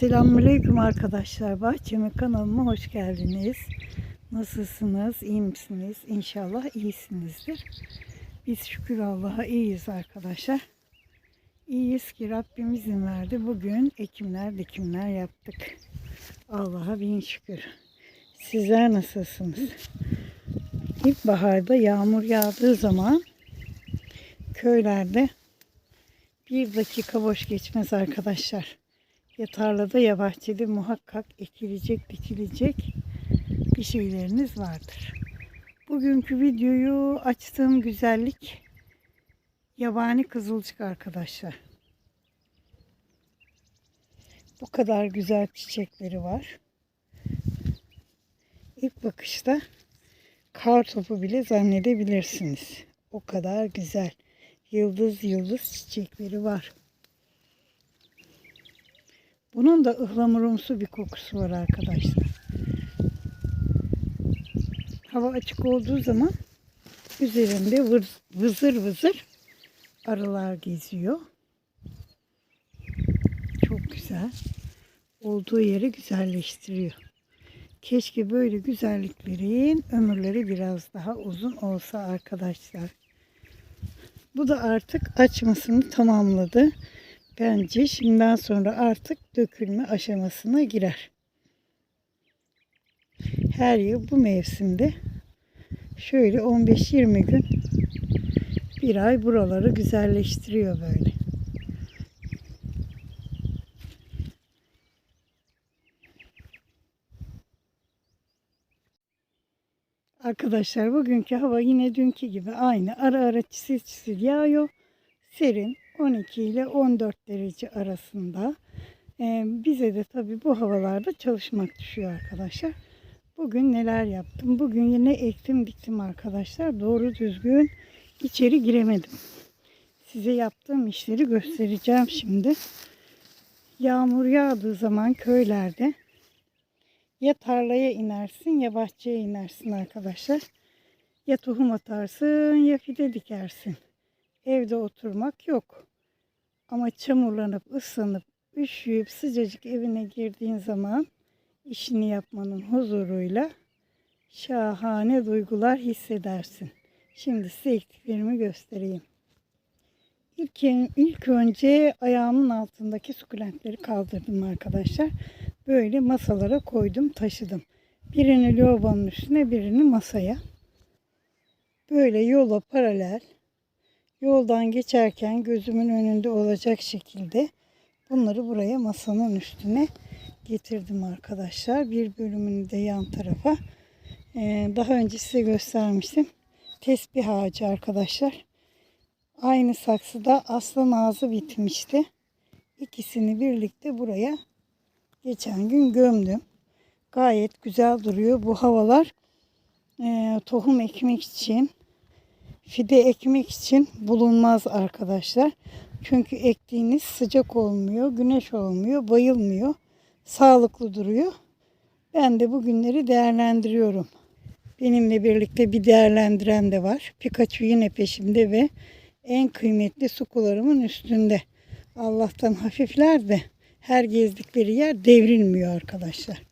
Selamünaleyküm arkadaşlar. Bahçeme kanalıma hoş geldiniz. Nasılsınız? İyi misiniz? İnşallah iyisinizdir. Biz şükür Allah'a iyiyiz arkadaşlar. İyiyiz ki Rabbim izin verdi. Bugün ekimler dikimler yaptık. Allah'a bin şükür. Sizler nasılsınız? İlkbaharda yağmur yağdığı zaman köylerde bir dakika boş geçmez arkadaşlar. Ya tarlada ya bahçede muhakkak ekilecek, dikilecek bir şeyleriniz vardır. Bugünkü videoyu açtığım güzellik yabani kızılcık arkadaşlar. Bu kadar güzel çiçekleri var. İlk bakışta kar topu bile zannedebilirsiniz. O kadar güzel. Yıldız yıldız çiçekleri var. Bunun da ıhlamurumsu bir kokusu var arkadaşlar. Hava açık olduğu zaman üzerinde vızır vızır arılar geziyor. Çok güzel. Olduğu yeri güzelleştiriyor. Keşke böyle güzelliklerin ömürleri biraz daha uzun olsa arkadaşlar. Bu da artık açmasını tamamladı. Bence şimdiden sonra artık dökülme aşamasına girer. Her yıl bu mevsimde şöyle 15-20 gün bir ay buraları güzelleştiriyor böyle. Arkadaşlar bugünkü hava yine dünkü gibi aynı. Ara ara çisil çisil yağıyor. Serin 12 ile 14 derece arasında. Ee, bize de tabii bu havalarda çalışmak düşüyor arkadaşlar. Bugün neler yaptım? Bugün yine ektim diktim arkadaşlar. Doğru düzgün içeri giremedim. Size yaptığım işleri göstereceğim şimdi. Yağmur yağdığı zaman köylerde ya tarlaya inersin ya bahçeye inersin arkadaşlar. Ya tohum atarsın ya fide dikersin. Evde oturmak yok. Ama çamurlanıp ıslanıp üşüyüp sıcacık evine girdiğin zaman işini yapmanın huzuruyla şahane duygular hissedersin. Şimdi size göstereyim. İlk, ilk önce ayağımın altındaki sukulentleri kaldırdım arkadaşlar. Böyle masalara koydum, taşıdım. Birini lavabonun üstüne, birini masaya. Böyle yola paralel, yoldan geçerken gözümün önünde olacak şekilde bunları buraya masanın üstüne getirdim arkadaşlar. Bir bölümünü de yan tarafa. Ee, daha önce size göstermiştim. Tesbih ağacı arkadaşlar. Aynı saksıda aslan ağzı bitmişti. İkisini birlikte buraya geçen gün gömdüm. Gayet güzel duruyor. Bu havalar e, tohum ekmek için, fide ekmek için bulunmaz arkadaşlar. Çünkü ektiğiniz sıcak olmuyor, güneş olmuyor, bayılmıyor. Sağlıklı duruyor. Ben de bu günleri değerlendiriyorum. Benimle birlikte bir değerlendiren de var. Pikachu yine peşimde ve en kıymetli sukularımın üstünde. Allah'tan hafifler de her gezdikleri yer devrilmiyor arkadaşlar.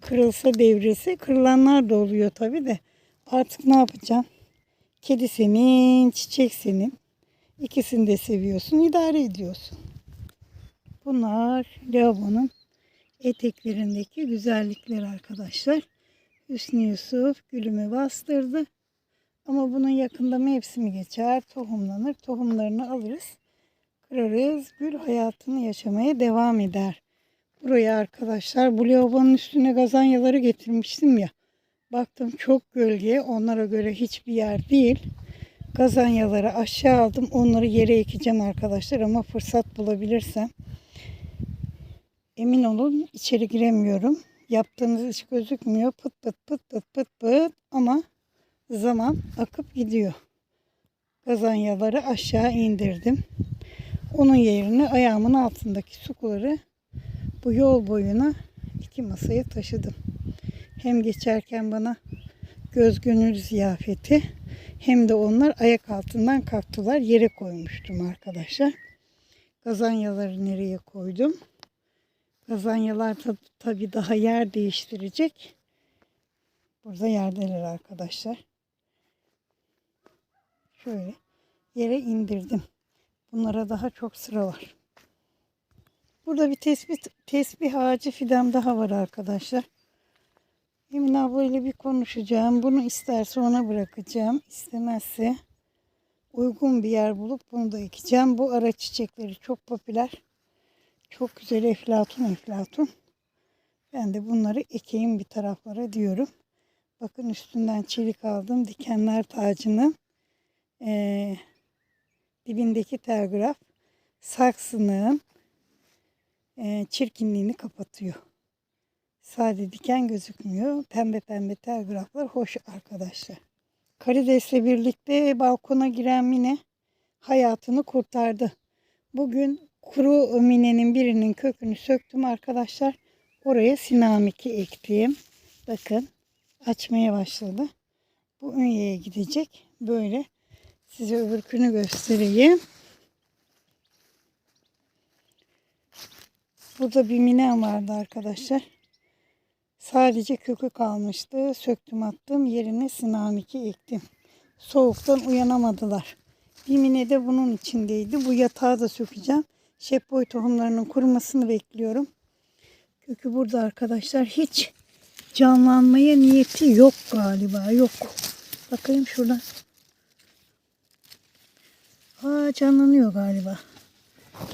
Kırılsa devrilse kırılanlar da oluyor tabi de. Artık ne yapacaksın? Kedi senin, çiçek senin. İkisini de seviyorsun, idare ediyorsun. Bunlar lavabonun eteklerindeki güzellikler arkadaşlar. Hüsnü Yusuf gülümü bastırdı. Ama bunun yakında mevsimi geçer, tohumlanır. Tohumlarını alırız, kırarız. Gül hayatını yaşamaya devam eder. Buraya arkadaşlar bu lavabonun üstüne gazanyaları getirmiştim ya. Baktım çok gölge, onlara göre hiçbir yer değil. Gazanyaları aşağı aldım. Onları yere ekeceğim arkadaşlar ama fırsat bulabilirsem. Emin olun içeri giremiyorum. Yaptığınız iş gözükmüyor. Pıt pıt pıt pıt pıt pıt ama zaman akıp gidiyor. Gazanyaları aşağı indirdim. Onun yerine ayağımın altındaki sukuları bu yol boyuna iki masaya taşıdım. Hem geçerken bana göz gönül ziyafeti hem de onlar ayak altından kalktılar. Yere koymuştum arkadaşlar. Gazanyaları nereye koydum? Gazanyalar da tabii daha yer değiştirecek. Burada yerdeler arkadaşlar. Şöyle yere indirdim. Bunlara daha çok sıra var. Burada bir tesbih, tesbih ağacı fidan daha var arkadaşlar. Emin ablayla bir konuşacağım. Bunu isterse ona bırakacağım. İstemezse uygun bir yer bulup bunu da ekeceğim. Bu ara çiçekleri çok popüler. Çok güzel eflatun eflatun. Ben de bunları ekeyim bir taraflara diyorum. Bakın üstünden çelik aldım. Dikenler tacının eee, dibindeki telgraf saksının eee, çirkinliğini kapatıyor. Sade diken gözükmüyor. Pembe pembe telgraflar hoş arkadaşlar. Karidesle birlikte balkona giren Mine hayatını kurtardı. Bugün kuru minenin birinin kökünü söktüm arkadaşlar. Oraya sinamiki ektim. Bakın açmaya başladı. Bu ünyeye gidecek. Böyle size öbürkünü göstereyim. Burada bir minem vardı arkadaşlar. Sadece kökü kalmıştı. Söktüm attım. Yerine sinamiki ektim. Soğuktan uyanamadılar. Bir mine de bunun içindeydi. Bu yatağı da sökeceğim. Şepboy tohumlarının kurumasını bekliyorum. Kökü burada arkadaşlar. Hiç canlanmaya niyeti yok galiba. Yok. Bakayım şuradan. Aa canlanıyor galiba.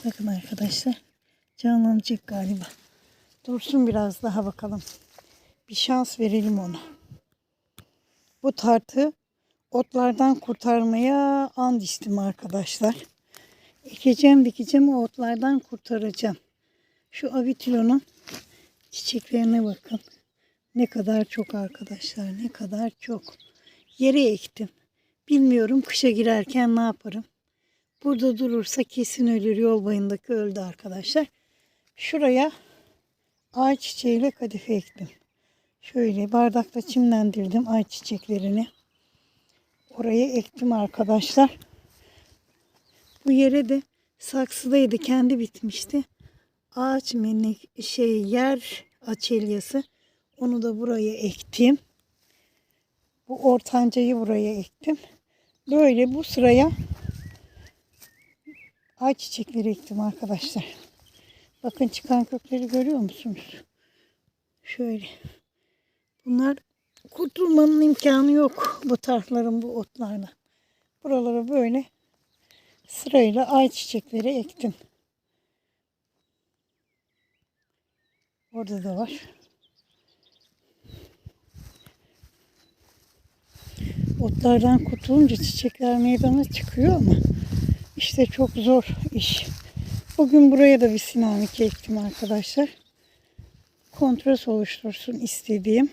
Bakın arkadaşlar. Canlanacak galiba. Dursun biraz daha bakalım. Bir şans verelim ona. Bu tartı otlardan kurtarmaya and içtim arkadaşlar. Ekeceğim dikeceğim otlardan kurtaracağım. Şu avitilonun çiçeklerine bakın. Ne kadar çok arkadaşlar ne kadar çok. Yere ektim. Bilmiyorum kışa girerken ne yaparım. Burada durursa kesin ölür. Yol bayındaki öldü arkadaşlar. Şuraya ay çiçeğiyle kadife ektim. Şöyle bardakta çimlendirdim ay çiçeklerini. Oraya ektim arkadaşlar. Bu yere de saksıdaydı. Kendi bitmişti. Ağaç menik şey yer açelyası. Onu da buraya ektim. Bu ortancayı buraya ektim. Böyle bu sıraya ay çiçekleri ektim arkadaşlar. Bakın çıkan kökleri görüyor musunuz? Şöyle. Bunlar kurtulmanın imkanı yok bu tarhların bu otlardan. Buralara böyle sırayla ay çiçekleri ektim. Orada da var. Otlardan kurtulunca çiçekler meydana çıkıyor ama işte çok zor iş. Bugün buraya da bir sinamik ektim arkadaşlar. Kontrast oluştursun istediğim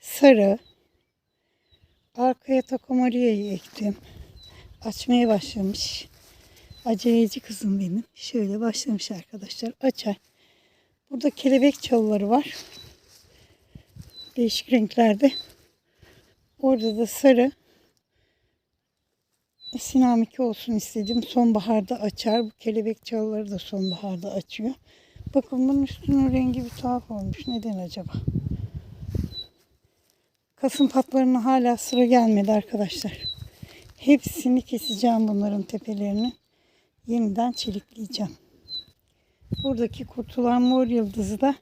sarı. Arkaya takomariyeyi ektim. Açmaya başlamış. Aceleci kızım benim. Şöyle başlamış arkadaşlar. Açar. Burada kelebek çalıları var. Değişik renklerde. Orada da sarı. Sinamiki olsun istedim. Sonbaharda açar. Bu kelebek çalıları da sonbaharda açıyor. Bakın bunun üstünün rengi bir tuhaf olmuş. Neden acaba? Kasım patlarına hala sıra gelmedi arkadaşlar. Hepsini keseceğim bunların tepelerini. Yeniden çelikleyeceğim. Buradaki kurtulan mor yıldızı da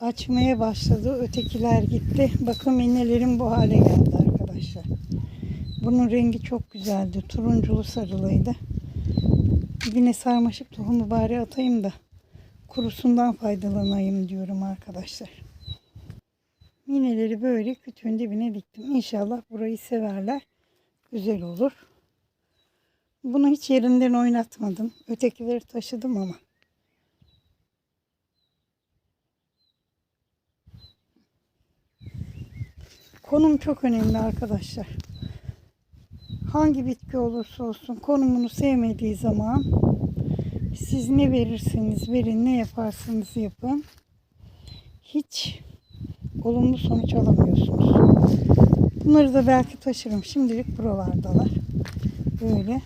açmaya başladı. Ötekiler gitti. Bakın iğnelerim bu hale geldi arkadaşlar. Bunun rengi çok güzeldi. Turunculu sarılıydı. Dibine sarmaşık tohumu bari atayım da kurusundan faydalanayım diyorum arkadaşlar. Mineleri böyle kütüğün dibine diktim. İnşallah burayı severler. Güzel olur. Bunu hiç yerinden oynatmadım. Ötekileri taşıdım ama. Konum çok önemli arkadaşlar. Hangi bitki olursa olsun konumunu sevmediği zaman siz ne verirseniz verin, ne yaparsanız yapın. Hiç olumlu sonuç alamıyorsunuz. Bunları da belki taşırım. Şimdilik buralardalar. Böyle.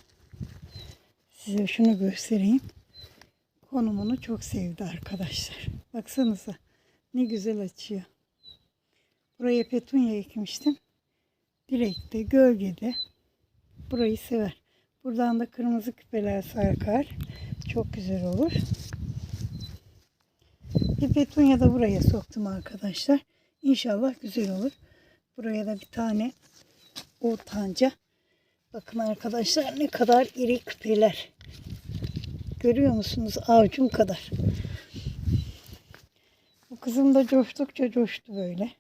Size şunu göstereyim. konumunu çok sevdi arkadaşlar. Baksanıza ne güzel açıyor. Buraya petunya ekmiştim. Direkte, gölgede. Burayı sever. Buradan da kırmızı küpeler sarkar. Çok güzel olur. Bir petunya da buraya soktum arkadaşlar. İnşallah güzel olur. Buraya da bir tane ortanca. Bakın arkadaşlar ne kadar iri küpeler. Görüyor musunuz? Avucum kadar. Bu kızım da coştukça coştu böyle.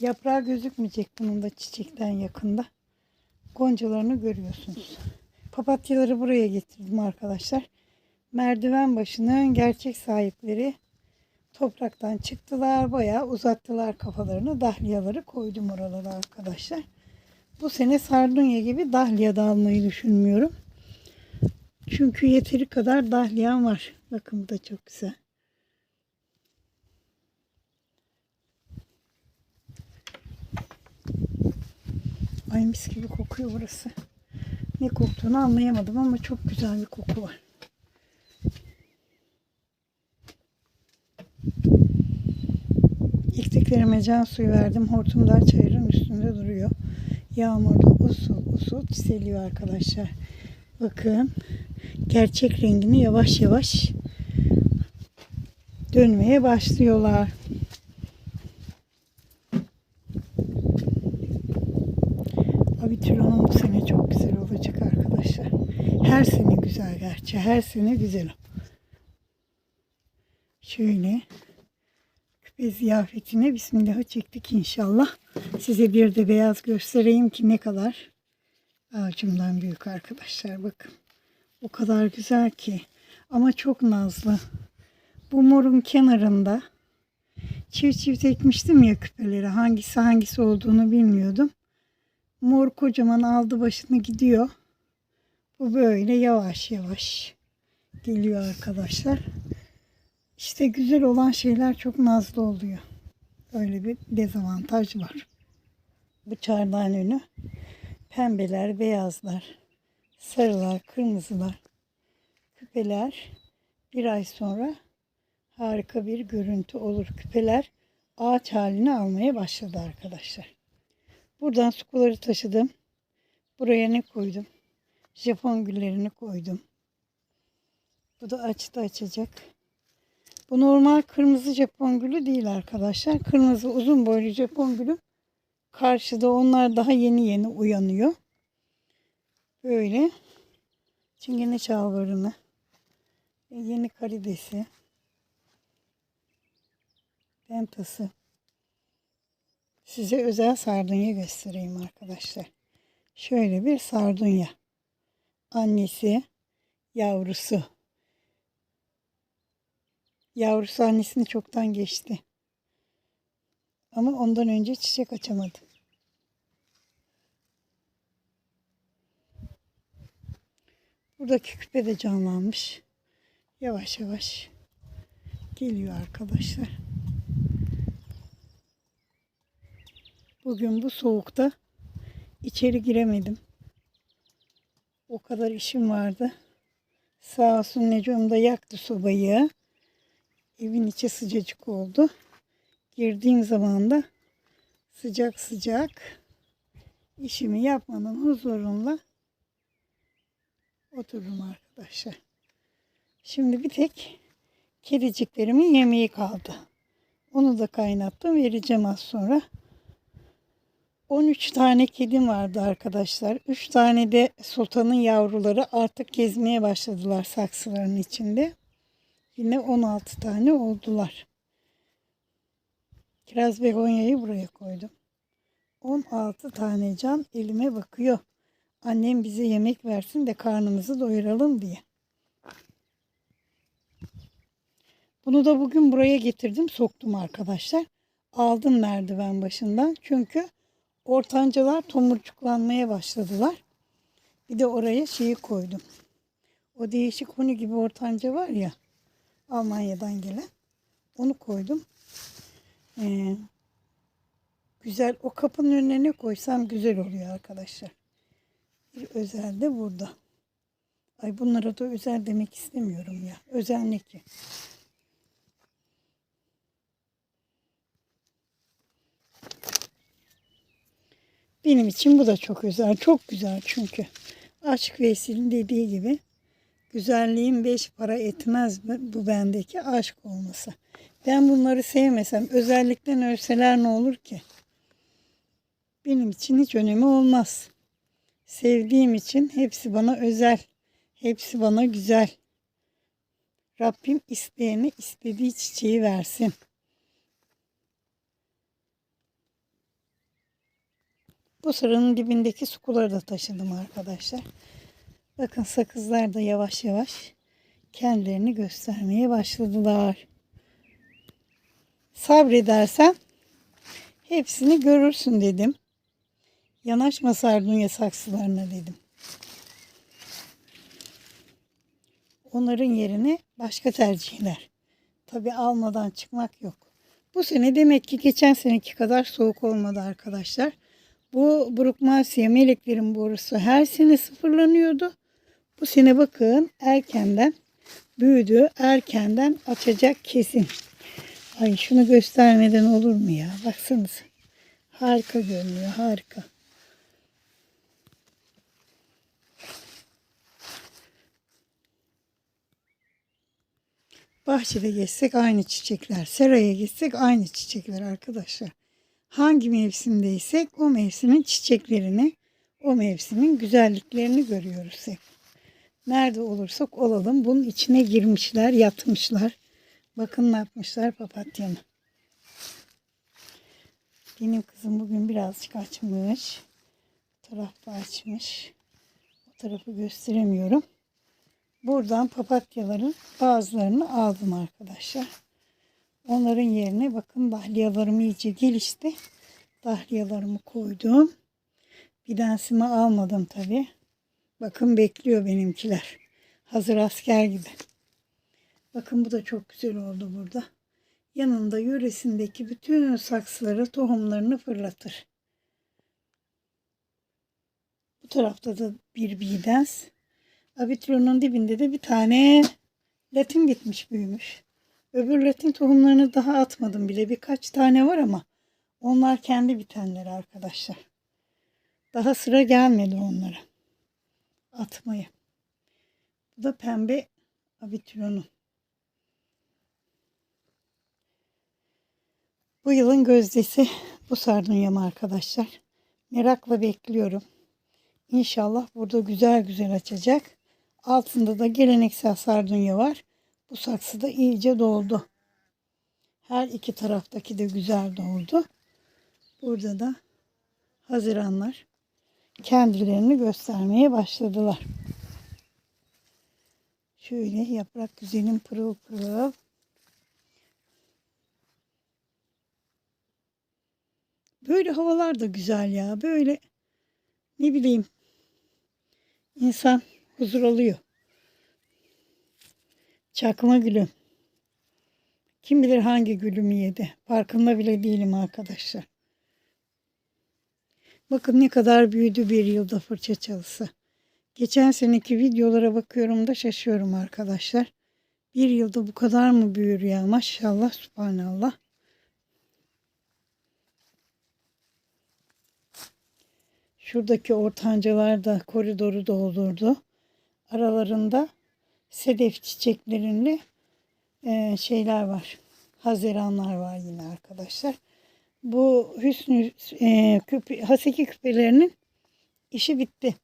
Yaprağı gözükmeyecek bunun da çiçekten yakında. Goncalarını görüyorsunuz. Papatyaları buraya getirdim arkadaşlar. Merdiven başının gerçek sahipleri topraktan çıktılar. Bayağı uzattılar kafalarını. Dahliyaları koydum oralara arkadaşlar. Bu sene sardunya gibi dahliya da almayı düşünmüyorum. Çünkü yeteri kadar dahliyam var. Bakın bu da çok güzel. Ay mis gibi kokuyor burası. Ne koktuğunu anlayamadım ama çok güzel bir koku var. İktiklerime can suyu verdim. Hortumlar çayırın üstünde duruyor. Yağmurda usul usul çiseliyor arkadaşlar. Bakın gerçek rengini yavaş yavaş dönmeye başlıyorlar. Abitüronum bu sene çok güzel olacak arkadaşlar. Her sene güzel gerçi. Her sene güzel. Şöyle küpe ziyafetine bismillah çektik inşallah. Size bir de beyaz göstereyim ki ne kadar ağacımdan büyük arkadaşlar. Bakın. O kadar güzel ki. Ama çok nazlı. Bu morun kenarında çift çift ekmiştim ya küpeleri. Hangisi hangisi olduğunu bilmiyordum. Mor kocaman aldı başını gidiyor. Bu böyle yavaş yavaş geliyor arkadaşlar. İşte güzel olan şeyler çok nazlı oluyor. Öyle bir dezavantaj var. Bu çardağın önü pembeler, beyazlar, sarılar, kırmızılar, küpeler bir ay sonra harika bir görüntü olur. Küpeler ağaç halini almaya başladı arkadaşlar. Buradan sukuları taşıdım. Buraya ne koydum? Japon güllerini koydum. Bu da açtı açacak. Bu normal kırmızı Japon gülü değil arkadaşlar. Kırmızı uzun boylu Japon gülü. Karşıda onlar daha yeni yeni uyanıyor. Böyle. Çingene çalvarını. Yeni karidesi. Pentası. Size özel sardunya göstereyim arkadaşlar. Şöyle bir sardunya. Annesi, yavrusu. Yavrusu annesini çoktan geçti. Ama ondan önce çiçek açamadı. Buradaki küpe de canlanmış. Yavaş yavaş geliyor arkadaşlar. Bugün bu soğukta içeri giremedim. O kadar işim vardı. Sağ olsun Necum da yaktı sobayı. Evin içi sıcacık oldu. Girdiğim zaman da sıcak sıcak işimi yapmanın huzurunla oturdum arkadaşlar. Şimdi bir tek kediciklerimin yemeği kaldı. Onu da kaynattım. Vereceğim az sonra. 13 tane kedim vardı arkadaşlar. 3 tane de sultanın yavruları artık gezmeye başladılar saksıların içinde. Yine 16 tane oldular. Kiraz begonyayı buraya koydum. 16 tane can elime bakıyor. Annem bize yemek versin de karnımızı doyuralım diye. Bunu da bugün buraya getirdim, soktum arkadaşlar. Aldım merdiven başından. Çünkü ortancalar tomurcuklanmaya başladılar. Bir de oraya şeyi koydum. O değişik huni gibi ortanca var ya. Almanya'dan gelen. Onu koydum. Ee, güzel. O kapının önüne ne koysam güzel oluyor arkadaşlar. Bir özel de burada. Ay bunlara da özel demek istemiyorum ya. Özel ne ki? Benim için bu da çok özel. Çok güzel çünkü. Aşk Veysel'in dediği gibi güzelliğin beş para etmez? Bu bendeki aşk olması. Ben bunları sevmesem, özellikten ölseler ne olur ki? Benim için hiç önemi olmaz. Sevdiğim için hepsi bana özel. Hepsi bana güzel. Rabbim isteyene istediği çiçeği versin. Bu sıranın dibindeki sukuları da taşıdım arkadaşlar. Bakın sakızlar da yavaş yavaş kendilerini göstermeye başladılar. Sabredersen hepsini görürsün dedim. Yanaşma sardunya saksılarına dedim. Onların yerine başka tercihler. Tabi almadan çıkmak yok. Bu sene demek ki geçen seneki kadar soğuk olmadı arkadaşlar. Bu Brukmasiye meleklerin borusu her sene sıfırlanıyordu. Bu sene bakın erkenden büyüdü. Erkenden açacak kesin. Ay şunu göstermeden olur mu ya? Baksanıza. Harika görünüyor. Harika. Bahçede geçsek aynı çiçekler. Seraya gitsek aynı çiçekler arkadaşlar. Hangi mevsimdeysek o mevsimin çiçeklerini, o mevsimin güzelliklerini görüyoruz hep. Nerede olursak olalım bunun içine girmişler, yatmışlar. Bakın ne yapmışlar papatyamı. Benim kızım bugün birazcık açmış. Bu tarafta açmış. O tarafı gösteremiyorum. Buradan papatyaların bazılarını aldım arkadaşlar. Onların yerine bakın dahliyalarım iyice gelişti. Dahliyalarımı koydum. Bidensimi almadım tabi. Bakın bekliyor benimkiler. Hazır asker gibi. Bakın bu da çok güzel oldu burada. Yanında yöresindeki bütün saksıları tohumlarını fırlatır. Bu tarafta da bir bidens. Abitronun dibinde de bir tane latin bitmiş büyümüş. Öbür latin tohumlarını daha atmadım bile. Birkaç tane var ama onlar kendi bitenleri arkadaşlar. Daha sıra gelmedi onlara. Atmaya. Bu da pembe abitronu. Bu yılın gözdesi bu sardunyam arkadaşlar. Merakla bekliyorum. İnşallah burada güzel güzel açacak. Altında da geleneksel sardunya var. Bu saksı da iyice doldu. Her iki taraftaki de güzel doldu. Burada da haziranlar kendilerini göstermeye başladılar. Şöyle yaprak güzelim pırıl pırıl. Böyle havalar da güzel ya. Böyle ne bileyim insan huzur alıyor. Çakma gülüm. Kim bilir hangi gülümü yedi. Farkında bile değilim arkadaşlar. Bakın ne kadar büyüdü bir yılda fırça çalısı. Geçen seneki videolara bakıyorum da şaşıyorum arkadaşlar. Bir yılda bu kadar mı büyür ya? Maşallah, subhanallah. Şuradaki ortancalar da koridoru doldurdu. Aralarında sedef çiçeklerinde e, şeyler var. Haziranlar var yine arkadaşlar. Bu hüsnü e, küpe, haseki küpelerinin işi bitti.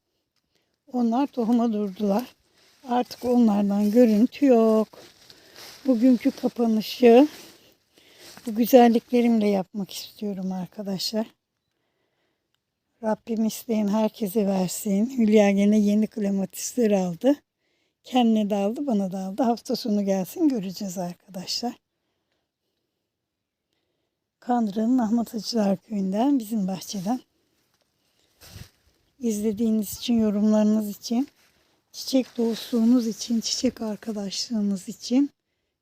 Onlar tohuma durdular. Artık onlardan görüntü yok. Bugünkü kapanışı bu güzelliklerimle yapmak istiyorum arkadaşlar. Rabbim isteyen herkese versin. Hülya gene yeni klimatistler aldı. Kendine de aldı, bana da aldı. Hafta sonu gelsin göreceğiz arkadaşlar. Kandıra'nın Ahmet Hacılar Köyü'nden, bizim bahçeden. İzlediğiniz için, yorumlarınız için, çiçek dostluğunuz için, çiçek arkadaşlığınız için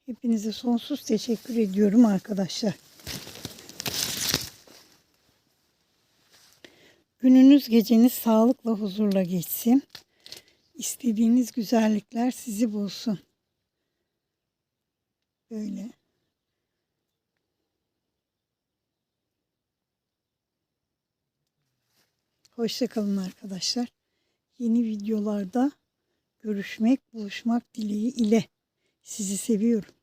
hepinize sonsuz teşekkür ediyorum arkadaşlar. Gününüz geceniz sağlıkla huzurla geçsin. İstediğiniz güzellikler sizi bulsun. Böyle. Hoşçakalın arkadaşlar. Yeni videolarda görüşmek, buluşmak dileği ile sizi seviyorum.